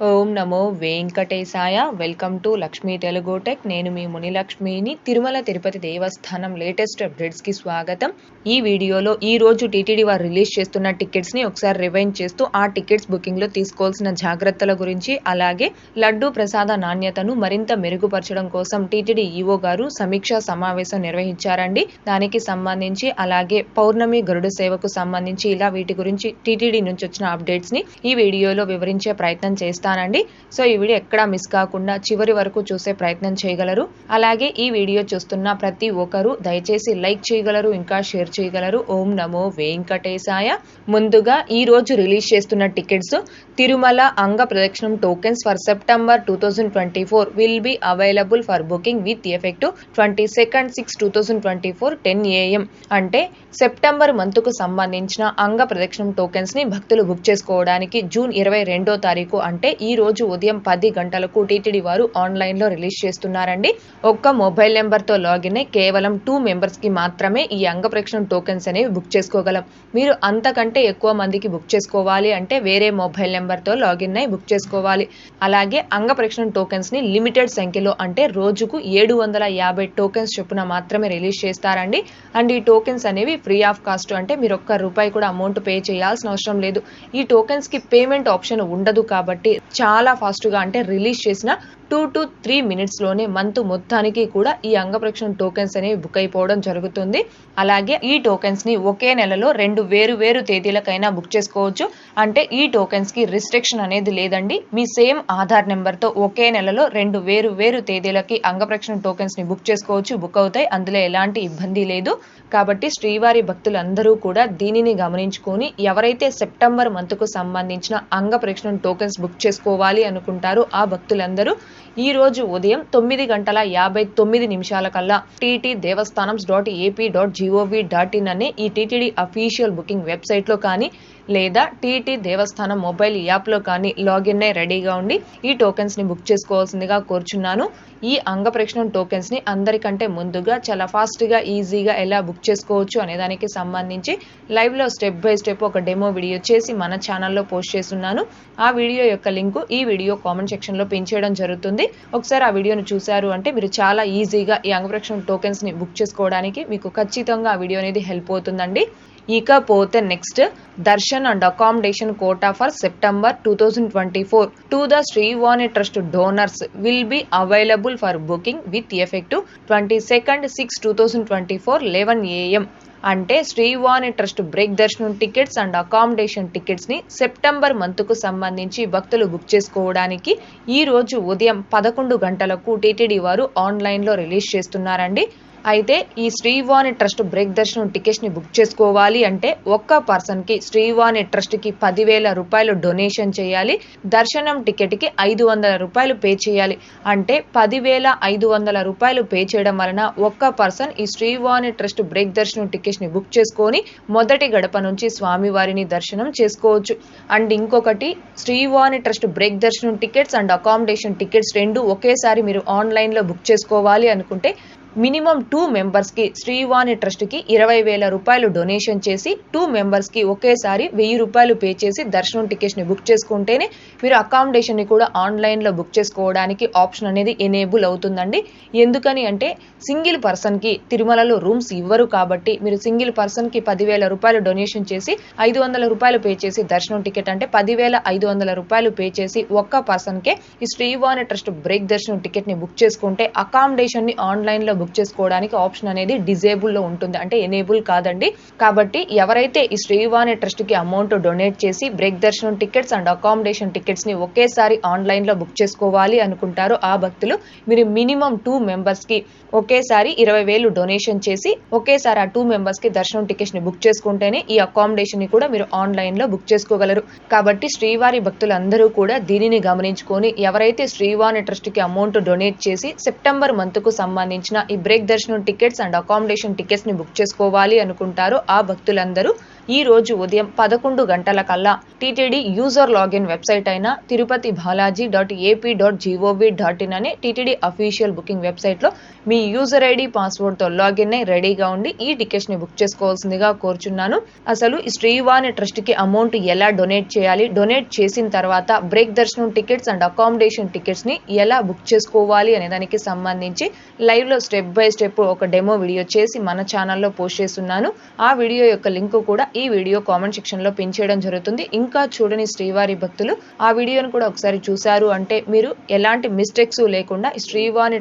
Oh, ఓం నమో వెంకటేశాయ. Welcome to Lakshmi Telugu Tech. నేను మీ మునిలక్ష్మిని. తిరుమల తిరుపతి దేవస్థానం లేటెస్ట్ అప్డేట్స్కి స్వాగతం. ఈ వీడియోలో ఈ రోజు టీటీడీ వారు రిలీజ్ చేస్తున్న టికెట్స్ని ఒకసారి రివైండ్ చేస్తూ ఆ టికెట్స్ బుకింగ్లో తీసుకోవాల్సిన జాగ్రత్తల గురించి అలాగే లడ్డు ప్రసాద నాణ్యతను మరింత మెరుగుపరచడం కోసం టీటీడీ ఈవో గారు సమీక్షా సమావేశం నిర్వహించారండి. దానికి సంబంధించి అలాగే పౌర్ణమి గరుడు సేవకు సంబంధించి ఇలా వీటి గురించి టీటీడీ నుంచి వచ్చిన అప్డేట్స్ని ఈ వీడియోలో వివరించే ప్రయత్నం చేస్తానండి. సో ఈ వీడియో ఎక్కడా మిస్ కాకుండా చివరి వరకు చూసే ప్రయత్నం చేయగలరు. అలాగే ఈ వీడియో చూస్తున్న ప్రతి ఒక్కరు దయచేసి లైక్ చేయగలరు ఇంకా షేర్ చేయగలరు. ఓం నమో వెంకటేశాయ. ముందుగా ఈ రోజు రిలీజ్ చేస్తున్న టికెట్స్ తిరుమల అంగ ప్రదక్షిణం tokens for September two thousand twenty four will be available for booking with effect twenty second six two thousand twenty four ten AM అంటే సెప్టెంబర్ మంత్కు సంబంధించిన అంగ ప్రదక్షిణం టోకెన్స్ని భక్తులు బుక్ చేసుకోవడానికి జూన్ ఇరవై రెండో తారీఖు అంటే ఈ రోజు రోజు ఉదయం పది గంటలకు టీటీడీ వారు ఆన్లైన్లో రిలీజ్ చేస్తున్నారండి. ఒక్క మొబైల్ నెంబర్తో లాగిన్ అయి కేవలం టూ మెంబర్స్కి మాత్రమే ఈ అంగ టోకెన్స్ అనేవి బుక్ చేసుకోగలం. మీరు అంతకంటే ఎక్కువ మందికి బుక్ చేసుకోవాలి అంటే వేరే మొబైల్ నెంబర్తో లాగిన్ అయి బుక్ చేసుకోవాలి. అలాగే అంగ టోకెన్స్ని లిమిటెడ్ సంఖ్యలో అంటే రోజుకు ఏడు వందల యాభై టోకెన్స్ చొప్పున మాత్రమే రిలీజ్ చేస్తారండి. అండ్ ఈ టోకెన్స్ అనేవి ఫ్రీ ఆఫ్ కాస్ట్ అంటే మీరు ఒక్క రూపాయి కూడా అమౌంట్ పే చేయాల్సిన అవసరం లేదు. ఈ టోకెన్స్కి పేమెంట్ ఆప్షన్ ఉండదు కాబట్టి చాలా ఫాస్ట్గా అంటే రిలీజ్ చేసిన టూ టు త్రీ మినిట్స్లోనే మంత్ మొత్తానికి కూడా ఈ అంగప్రక్షణ టోకెన్స్ అనేవి బుక్ అయిపోవడం జరుగుతుంది. అలాగే ఈ టోకెన్స్ని ఒకే నెలలో రెండు వేరు వేరు తేదీలకైనా బుక్ చేసుకోవచ్చు. అంటే ఈ టోకెన్స్కి రిస్ట్రిక్షన్ అనేది లేదండి. మీ సేమ్ ఆధార్ నెంబర్తో ఒకే నెలలో రెండు వేరు వేరు తేదీలకి అంగప్రక్షణ టోకెన్స్ని బుక్ చేసుకోవచ్చు. బుక్ అవుతాయి. అందులో ఎలాంటి ఇబ్బంది లేదు. కాబట్టి శ్రీవారి భక్తులందరూ కూడా దీనిని గమనించుకొని ఎవరైతే సెప్టెంబర్ మంత్కు సంబంధించిన అంగప్రక్షణ టోకెన్స్ బుక్ చేసుకోవాలి అనుకుంటారో ఆ భక్తులందరూ ఈ రోజు ఉదయం తొమ్మిది గంటల యాభై తొమ్మిది నిమిషాల కల్లా TT Devasthanam dot AP dot G O V dot in అనే ఈ టీటీడీ అఫీషియల్ బుకింగ్ వెబ్సైట్లో కానీ లేదా టీటీ దేవస్థానం మొబైల్ యాప్లో కానీ లాగిన్ అయి రెడీగా ఉండి ఈ టోకెన్స్ని బుక్ చేసుకోవాల్సిందిగా కోరుచున్నాను. ఈ అంగప్రక్షణం టోకెన్స్ని అందరికంటే ముందుగా చాలా ఫాస్ట్గా ఈజీగా ఎలా బుక్ చేసుకోవచ్చు అనే దానికి సంబంధించి లైవ్లో స్టెప్ బై స్టెప్ ఒక డెమో వీడియో చేసి మన ఛానల్లో పోస్ట్ చేస్తున్నాను. ఆ వీడియో యొక్క లింకు ఈ వీడియో కామెంట్ సెక్షన్లో పెంచేయడం జరుగుతుంది. ఒకసారి ఆ వీడియోను చూశారు అంటే మీరు చాలా ఈజీగా ఈ అంగప్రక్షణం టోకెన్స్ని బుక్ చేసుకోవడానికి మీకు ఖచ్చితంగా ఆ వీడియో అనేది హెల్ప్ అవుతుందండి. ఇకపోతే next darshan and accommodation quota for September two thousand twenty four to the Srivani trust donors will be available for booking with effective twenty second six two thousand twenty four eleven AM అంటే Srivani trust break దర్శనం tickets and accommodation టికెట్స్ని September మంత్కు సంబంధించి భక్తులు book చేసుకోవడానికి ఈ రోజు ఉదయం పదకొండు గంటలకు టీటీడీ వారు ఆన్లైన్లో రిలీజ్ చేస్తున్నారండి. అయితే ఈ శ్రీవాణి ట్రస్ట్ బ్రేక్ దర్శనం టికెట్స్ని బుక్ చేసుకోవాలి అంటే ఒక్క పర్సన్కి శ్రీవాణి ట్రస్ట్కి పదివేల రూపాయలు డొనేషన్ చేయాలి. దర్శనం టికెట్కి ఐదు వందల రూపాయలు పే చేయాలి. అంటే పదివేల ఐదు వందల రూపాయలు పే చేయడం వలన ఒక్క పర్సన్ ఈ శ్రీవాణి ట్రస్ట్ బ్రేక్ దర్శనం టికెట్స్ని బుక్ చేసుకొని మొదటి గడప నుంచి స్వామివారిని దర్శనం చేసుకోవచ్చు. అండ్ ఇంకొకటి శ్రీవాణి ట్రస్ట్ బ్రేక్ దర్శనం టికెట్స్ అండ్ అకామిడేషన్ టికెట్స్ రెండు ఒకేసారి మీరు ఆన్లైన్లో బుక్ చేసుకోవాలి అనుకుంటే మినిమం టూ మెంబర్స్కి శ్రీవాణి ట్రస్ట్కి ఇరవై వేల రూపాయలు డొనేషన్ చేసి టూ మెంబర్స్కి ఒకేసారి వెయ్యి రూపాయలు పే చేసి దర్శనం టికెట్స్ని బుక్ చేసుకుంటేనే మీరు అకామిడేషన్ని కూడా ఆన్లైన్లో బుక్ చేసుకోవడానికి ఆప్షన్ అనేది ఎనేబుల్ అవుతుందండి. ఎందుకని అంటే సింగిల్ పర్సన్కి తిరుమలలో రూమ్స్ ఇవ్వరు కాబట్టి మీరు సింగిల్ పర్సన్కి పదివేల రూపాయలు డొనేషన్ చేసి ఐదు వందల రూపాయలు పే చేసి దర్శనం టికెట్ అంటే పదివేల ఐదు వందల రూపాయలు పే చేసి ఒక్క పర్సన్కే ఈ శ్రీవాణి ట్రస్ట్ బ్రేక్ దర్శనం టికెట్ని బుక్ చేసుకుంటే అకామిడేషన్ని ఆన్లైన్లో బుక్ బుక్ చేసుకోవడానికి ఆప్షన్ అనేది డిజేబుల్లో ఉంటుంది. అంటే ఎనేబుల్ కాదండి. కాబట్టి ఎవరైతే ఈ శ్రీవాణి ట్రస్ట్కి అమౌంట్ డొనేట్ చేసి బ్రేక్ దర్శనం టికెట్స్ అండ్ అకామిడేషన్ టికెట్స్ని ఒకేసారి ఆన్లైన్లో బుక్ చేసుకోవాలి అనుకుంటారో ఆ భక్తులు మీరు మినిమం టూ మెంబర్స్కి ఒకేసారి ఇరవై వేలు డొనేషన్ చేసి ఒకేసారి ఆ టూ మెంబర్స్కి దర్శనం టికెట్స్ని బుక్ చేసుకుంటేనే ఈ అకామిడేషన్ని కూడా మీరు ఆన్లైన్లో బుక్ చేసుకోగలరు. కాబట్టి శ్రీవారి భక్తులందరూ కూడా దీనిని గమనించుకొని ఎవరైతే శ్రీవాణి ట్రస్ట్కి అమౌంట్ డొనేట్ చేసి సెప్టెంబర్ మంత్కు సంబంధించిన ఈ బ్రేక్ దర్శనం టికెట్స్ అండ్ అకామిడేషన్ టికెట్స్ని బుక్ చేసుకోవాలి అనుకుంటారో ఆ భక్తులందరూ ఈ రోజు ఉదయం పదకొండు గంటల కల్లా టీటీడీ యూజర్ లాగిన్ వెబ్సైట్ అయిన Tirupati Balaji dot AP dot G O V dot in అనే టీటీడీ అఫీషియల్ బుకింగ్ వెబ్సైట్లో మీ యూజర్ ఐడి పాస్వర్డ్తో లాగిన్ అయి రెడీగా ఉండి ఈ టికెట్స్ని బుక్ చేసుకోవాల్సిందిగా కోరుచున్నాను. అసలు ఈ శ్రీవాణి ట్రస్ట్కి అమౌంట్ ఎలా డొనేట్ చేయాలి? డొనేట్ చేసిన తర్వాత బ్రేక్ దర్శనం టికెట్స్ అండ్ అకామిడేషన్ టికెట్స్ని ఎలా బుక్ చేసుకోవాలి అనే దానికి సంబంధించి లైవ్లో స్టెప్ బై స్టెప్ ఒక డెమో వీడియో చేసి మన ఛానల్లో పోస్ట్ చేస్తున్నాను. ఆ వీడియో యొక్క లింక్ కూడా ఈ వీడియో కామెంట్ సెక్షన్లో పిన్ చేయడం జరుగుతుంది. ఇంకా చూడని శ్రీవారి భక్తులు ఆ వీడియోను కూడా ఒకసారి చూశారు అంటే మీరు ఎలాంటి మిస్టేక్స్ లేకుండా ఈ శ్రీవాణి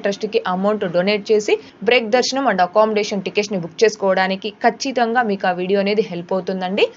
అమౌంట్ డొనేట్ చేసి బ్రేక్ దర్శనం అండ్ అకామిడేషన్ టికెట్స్ని బుక్ చేసుకోవడానికి ఖచ్చితంగా మీకు ఆ వీడియో అనేది హెల్ప్ అవుతుందండి.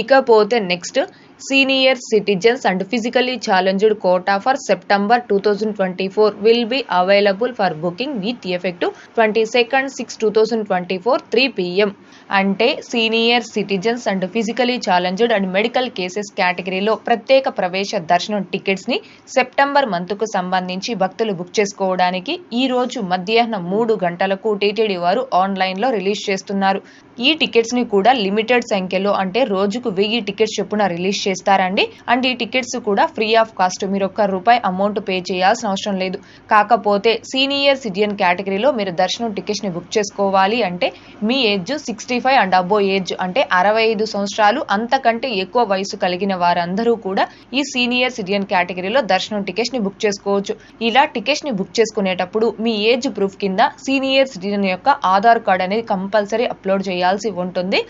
ఇకపోతే next senior citizens and physically challenged quota for September two thousand twenty four will be available for booking with effect twenty second six two thousand twenty four three PM. అంటే senior citizens and physically challenged and medical cases కేటగిరీలో ప్రత్యేక ప్రవేశ దర్శనం టికెట్స్ని September మంత్కు సంబంధించి భక్తులు book చేసుకోవడానికి ఈ రోజు మధ్యాహ్నం మూడు గంటలకు టీటీడీ వారు ఆన్లైన్లో రిలీజ్ చేస్తున్నారు. ఈ టికెట్స్ని కూడా లిమిటెడ్ సంఖ్యలో అంటే రోజుకు వెయ్యి టికెట్స్ చొప్పున రిలీజ్ చేస్తారండి. అండ్ ఈ టికెట్స్ కూడా ఫ్రీ ఆఫ్ కాస్ట్. మీరు ఒక్క రూపాయి అమౌంట్ పే చేయాల్సిన అవసరం లేదు. కాకపోతే సీనియర్ సిటిజన్ కేటగిరీలో మీరు దర్శనం టికెట్స్ని బుక్ చేసుకోవాలి అంటే మీ age sixty five and above age అంటే అరవై ఐదు సంవత్సరాలు అంతకంటే ఎక్కువ వయసు కలిగిన వారందరూ కూడా ఈ సీనియర్ సిటిజన్ కేటగిరీలో దర్శనం టికెట్స్ని బుక్ చేసుకోవచ్చు. ఇలా టికెట్స్ని బుక్ చేసుకునేటప్పుడు మీ ఏజ్ ప్రూఫ్ కింద సీనియర్ సిటిజన్ యొక్క ఆధార్ కార్డ్ అనేది కంపల్సరీ అప్లోడ్ చేయాల్సి ఉంటుంది.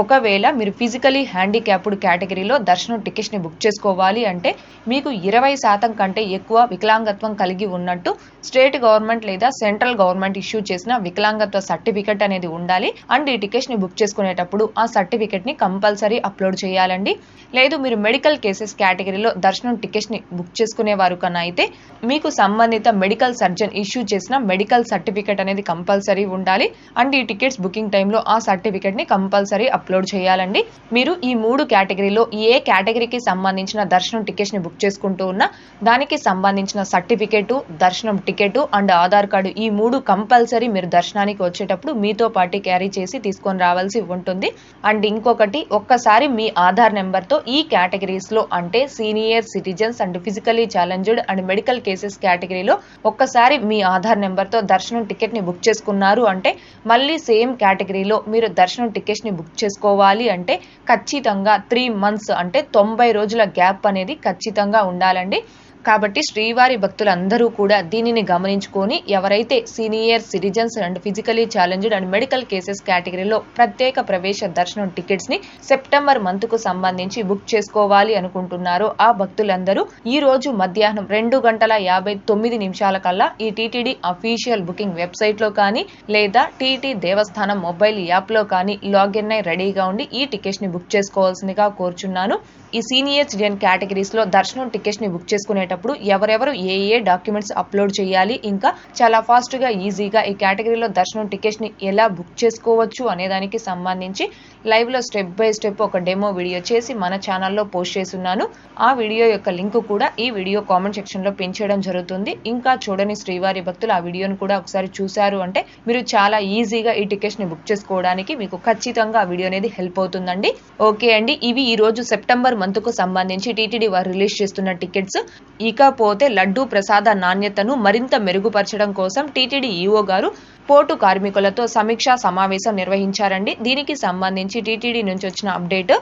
ఒకవేళ మీరు ఫిజికలీ హ్యాండిక్యాప్డ్ కేటగిరీలో దర్శనం టికెట్స్ని బుక్ చేసుకోవాలి అంటే మీకు ఇరవై శాతం కంటే ఎక్కువ వికలాంగత్వం కలిగి ఉన్నట్టు స్టేట్ గవర్నమెంట్ లేదా సెంట్రల్ గవర్నమెంట్ ఇష్యూ చేసిన వికలాంగత్వ సర్టిఫికెట్ అనేది ఉండాలి. అండ్ ఈ టికెట్స్ని బుక్ చేసుకునేటప్పుడు ఆ సర్టిఫికెట్ని కంపల్సరీ అప్లోడ్ చేయాలండి. లేదు మీరు మెడికల్ కేసెస్ కేటగిరీలో దర్శనం టికెట్స్ని బుక్ చేసుకునేవారు కన్నా అయితే మీకు సంబంధిత మెడికల్ సర్జన్ ఇష్యూ చేసిన మెడికల్ సర్టిఫికెట్ అనేది కంపల్సరీ ఉండాలి. అండ్ ఈ టికెట్స్ బుకింగ్ టైంలో ఆ సర్టిఫికెట్ని కంపల్సరీ అప్లోడ్ చేయాలండి. మీరు ఈ మూడు కేటగిరీలో ఏ కేటగిరీకి సంబంధించిన దర్శనం టికెట్స్ని బుక్ చేసుకుంటూ ఉన్నా దానికి సంబంధించిన సర్టిఫికేట్ దర్శనం టికెట్ అండ్ ఆధార్ కార్డు ఈ మూడు కంపల్సరీ మీరు దర్శనానికి వచ్చేటప్పుడు మీతో పాటు క్యారీ చేసి తీసుకొని రావాల్సి ఉంటుంది. అండ్ ఇంకొకటి ఒక్కసారి మీ ఆధార్ నెంబర్తో ఈ కేటగిరీస్లో అంటే senior citizens and physically challenged and medical cases కేటగిరీలో ఒక్కసారి మీ ఆధార్ నెంబర్తో దర్శనం టికెట్ని బుక్ చేసుకున్నారు అంటే మళ్ళీ సేమ్ కేటగిరీలో మీరు దర్శనం టికెట్స్ని బుక్ చేసుకున్నారు చేసుకోవాలి అంటే ఖచ్చితంగా త్రీ మంత్స్ అంటే తొంభై రోజుల గ్యాప్ అనేది ఖచ్చితంగా ఉండాలండి. కాబట్టి శ్రీవారి భక్తులందరూ కూడా దీనిని గమనించుకొని ఎవరైతే senior citizens and physically challenged and medical cases కేటగిరీలో ప్రత్యేక ప్రవేశ దర్శనం టికెట్స్ని సెప్టెంబర్ మంత్కు సంబంధించి బుక్ చేసుకోవాలి అనుకుంటున్నారో ఆ భక్తులందరూ ఈ రోజు మధ్యాహ్నం రెండు గంటల యాభై తొమ్మిది నిమిషాల కల్లా ఈ టీటీడీ అఫీషియల్ బుకింగ్ వెబ్సైట్లో కానీ లేదా టీటీ దేవస్థానం మొబైల్ యాప్లో కానీ లాగిన్ అయి రెడీగా ఉండి ఈ టికెట్స్ని బుక్ చేసుకోవాల్సిందిగా కోరుచున్నాను. ఈ సీనియర్ సిటిజన్ కేటగిరీస్లో దర్శనం టికెట్స్ని బుక్ చేసుకునేటప్పుడు ఎవరెవరు ఏ ఏ డాక్యుమెంట్స్ అప్లోడ్ చేయాలి ఇంకా చాలా ఫాస్ట్గా ఈజీగా ఈ కేటగిరీలో దర్శనం టికెట్స్ని ఎలా బుక్ చేసుకోవచ్చు అనే దానికి సంబంధించి లైవ్లో స్టెప్ బై స్టెప్ ఒక డెమో వీడియో చేసి మన ఛానల్లో పోస్ట్ చేస్తున్నాను. ఆ వీడియో యొక్క లింక్ కూడా ఈ వీడియో కామెంట్ సెక్షన్లో పెంచడం పిన్ చేయడం జరుగుతుంది. ఇంకా చూడని శ్రీవారి భక్తులు ఆ వీడియోను కూడా ఒకసారి చూశారు అంటే మీరు చాలా ఈజీగా ఈ టికెట్స్ని బుక్ చేసుకోవడానికి మీకు ఖచ్చితంగా ఆ వీడియో అనేది హెల్ప్ అవుతుందండి. ఓకే అండి ఇవి ఈ రోజు సెప్టెంబర్ మంత్కు సంబంధించి టీటీడీ వారు రిలీజ్ చేస్తున్న టికెట్స్. ఇకపోతే లడ్డూ ప్రసాద నాణ్యతను మరింత మెరుగుపరచడం కోసం టీటీడీ ఈఓ గారు పోర్టు కార్మికులతో సమీక్షా సమావేశం నిర్వహించారండి. దీనికి సంబంధించి టీటీడీ నుంచి వచ్చిన అప్డేట్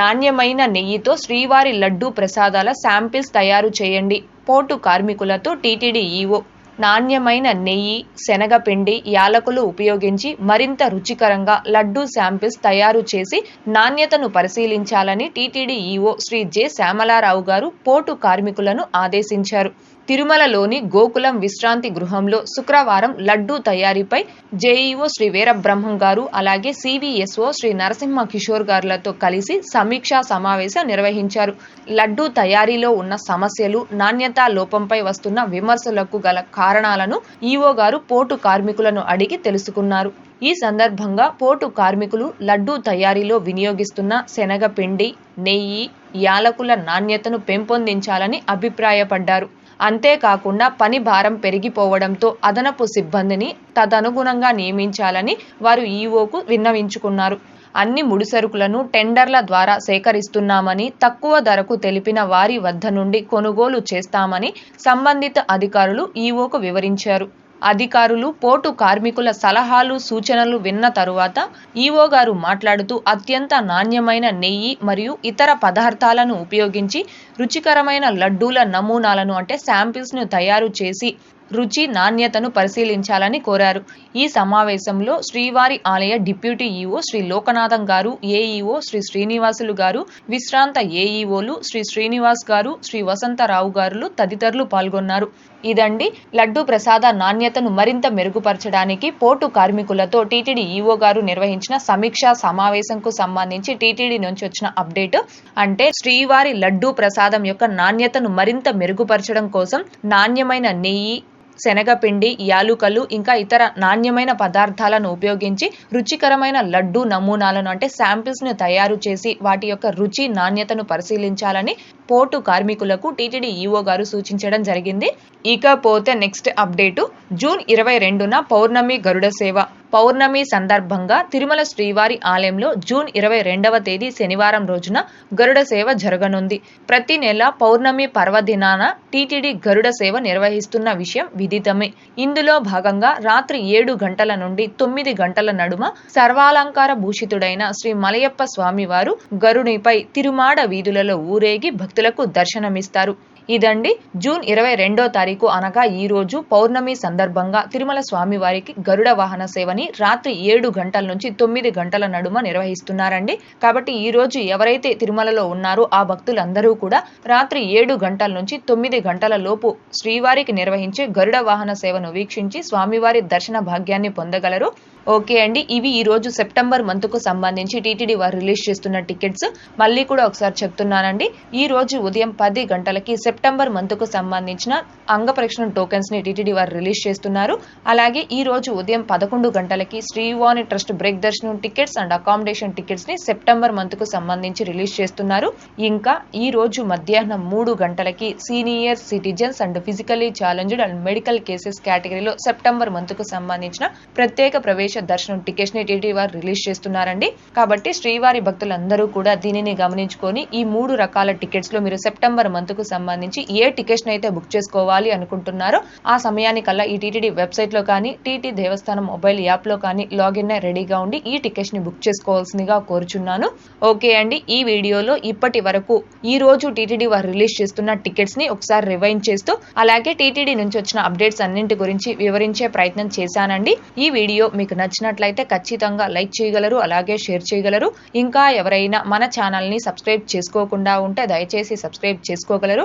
నాణ్యమైన నెయ్యితో శ్రీవారి లడ్డూ ప్రసాదాల శాంపిల్స్ తయారు చేయండి. పోర్టు కార్మికులతో టీటీడీ ఈఓ నాణ్యమైన నెయ్యి శనగపిండి యాలకులు ఉపయోగించి మరింత రుచికరంగా లడ్డూ శాంపిల్స్ తయారు చేసి నాణ్యతను పరిశీలించాలని TTD EO Shri J. Syamalarao గారు పోటు కార్మికులను ఆదేశించారు. తిరుమలలోని గోకులం విశ్రాంతి గృహంలో శుక్రవారం లడ్డూ తయారీపై జేఈఓ శ్రీ వీరబ్రహ్మం గారు అలాగే సివిఎస్ఓ శ్రీ నరసింహ కిషోర్ గారులతో కలిసి సమీక్షా సమావేశం నిర్వహించారు. లడ్డూ తయారీలో ఉన్న సమస్యలు నాణ్యతా లోపంపై వస్తున్న విమర్శలకు గల కారణాలను ఈవో గారు పోర్టు కార్మికులను అడిగి తెలుసుకున్నారు. ఈ సందర్భంగా పోర్టు కార్మికులు లడ్డూ తయారీలో వినియోగిస్తున్న శనగపిండి నెయ్యి యాలకుల నాణ్యతను పెంపొందించాలని అభిప్రాయపడ్డారు. అంతేకాకుండా పని భారం పెరిగిపోవడంతో అదనపు సిబ్బందిని తదనుగుణంగా నియమించాలని వారు ఈవోకు విన్నవించుకున్నారు. అన్ని ముడిసరుకులను టెండర్ల ద్వారా సేకరిస్తున్నామని తక్కువ ధరకు తెలిపిన వారి వద్ద నుండి కొనుగోలు చేస్తామని సంబంధిత అధికారులు ఈవోకు వివరించారు. అధికారులు పోటు కార్మికుల సలహాలు సూచనలు విన్న తరువాత ఈవో గారు మాట్లాడుతూ అత్యంత నాణ్యమైన నెయ్యి మరియు ఇతర పదార్థాలను ఉపయోగించి రుచికరమైన లడ్డూల నమూనాలను అంటే శాంపిల్స్ను తయారు చేసి రుచి నాణ్యతను పరిశీలించాలని కోరారు. ఈ సమావేశంలో శ్రీవారి ఆలయ డిప్యూటీ ఈఓ శ్రీ లోకనాథం గారు ఏఈఓ శ్రీ శ్రీనివాసులు గారు విశ్రాంత ఏఈఓలు శ్రీ శ్రీనివాస్ గారు శ్రీ వసంతరావు గారులు తదితరులు పాల్గొన్నారు. ఇదండి లడ్డు ప్రసాద నాణ్యతను మరింత మెరుగుపరచడానికి పోటు కార్మికులతో టీటీడీ ఈఓ గారు నిర్వహించిన సమీక్షా సమావేశంకు సంబంధించి టీటీడీ నుంచి వచ్చిన అప్డేట్ అంటే శ్రీవారి లడ్డు ప్రసాదం యొక్క నాణ్యతను మరింత మెరుగుపరచడం కోసం నాణ్యమైన నెయ్యి శనగపిండి యాలుకలు ఇంకా ఇతర నాణ్యమైన పదార్థాలను ఉపయోగించి రుచికరమైన లడ్డు నమూనాలను అంటే శాంపిల్స్ను తయారు చేసి వాటి యొక్క రుచి నాణ్యతను పరిశీలించాలని పోర్టు కార్మికులకు టీటీడీ ఈఓ గారు సూచించడం జరిగింది. ఇకపోతే నెక్స్ట్ అప్డేటు. జూన్ ఇరవై రెండున పౌర్ణమి గరుడ సేవ. పౌర్ణమి సందర్భంగా తిరుమల శ్రీవారి ఆలయంలో జూన్ ఇరవై రెండవ తేదీ శనివారం రోజున గరుడ సేవ జరగనుంది. ప్రతి నెల పౌర్ణమి పర్వదినాన టీటీడీ గరుడ సేవ నిర్వహిస్తున్న విషయం విదితమే. ఇందులో భాగంగా రాత్రి ఏడు గంటల నుండి తొమ్మిది గంటల నడుమ సర్వాలంకార భూషితుడైన శ్రీ మలయప్ప స్వామివారు గరునిపై తిరుమాడ వీధులలో ఊరేగి భక్తులకు దర్శనమిస్తారు. ఇదండి జూన్ ఇరవై రెండో తారీఖు అనగా ఈ రోజు పౌర్ణమి సందర్భంగా తిరుమల స్వామివారికి గరుడ వాహన సేవని రాత్రి ఏడు గంటల నుంచి తొమ్మిది గంటల నడుమ నిర్వహిస్తున్నారండి. కాబట్టి ఈ రోజు ఎవరైతే తిరుమలలో ఉన్నారో ఆ భక్తులందరూ కూడా రాత్రి ఏడు గంటల నుంచి తొమ్మిది గంటల లోపు శ్రీవారికి నిర్వహించే గరుడ వాహన సేవను వీక్షించి స్వామివారి దర్శన భాగ్యాన్ని పొందగలరు. ఓకే అండి ఇవి ఈ రోజు సెప్టెంబర్ మంత్కు సంబంధించి టీటీడీ వారు రిలీజ్ చేస్తున్న టికెట్స్. మళ్ళీ కూడా ఒకసారి చెప్తున్నానండి ఈ రోజు ఉదయం పది గంటలకి సెప్టెంబర్ సెప్టెంబర్ మంత్కు సంబంధించిన అంగప్రక్షణ టోకెన్స్ని టీటీడీ వారు రిలీజ్ చేస్తున్నారు. అలాగే ఈ రోజు ఉదయం పదకొండు గంటలకి శ్రీవాణి ట్రస్ట్ బ్రేక్ దర్శనం టికెట్స్ అండ్ అకామిడేషన్ టికెట్స్ని సెప్టెంబర్ మంత్కు సంబంధించి రిలీజ్ చేస్తున్నారు. ఇంకా ఈ రోజు మధ్యాహ్నం మూడు గంటలకి senior citizens and physically challenged and medical cases కేటగిరీలో సెప్టెంబర్ మంత్కు సంబంధించిన ప్రత్యేక ప్రవేశ దర్శనం టికెట్స్ని టీటీ వారు రిలీజ్ చేస్తున్నారండి. కాబట్టి శ్రీవారి భక్తులందరూ కూడా దీనిని గమనించుకొని ఈ మూడు రకాల టికెట్స్లో మీరు సెప్టెంబర్ మంత్కు సంబంధించి సంబంధించి ఏ టికెట్స్ అయితే బుక్ చేసుకోవాలి అనుకుంటున్నారో ఆ సమయానికల్లా ఈ టీటీడీ వెబ్సైట్లో కానీ టీటీ దేవస్థానం మొబైల్ యాప్లో కానీ లాగిన్ రెడీగా ఉండి ఈ టికెట్స్ని బుక్ చేసుకోవాల్సిందిగా కోరుచున్నాను. ఓకే అండి ఈ వీడియోలో ఇప్పటి వరకు ఈ రోజు టీటీడీ వారు రిలీజ్ చేస్తున్న టికెట్స్ని ఒకసారి రివైండ్ చేస్తూ అలాగే టీటీడీ నుంచి వచ్చిన అప్డేట్స్ అన్నింటి గురించి వివరించే ప్రయత్నం చేశానండి. ఈ వీడియో మీకు నచ్చినట్లయితే ఖచ్చితంగా లైక్ చేయగలరు అలాగే షేర్ చేయగలరు. ఇంకా ఎవరైనా మన ఛానల్ని సబ్స్క్రైబ్ చేసుకోకుండా ఉంటే దయచేసి సబ్స్క్రైబ్ చేసుకోగలరు.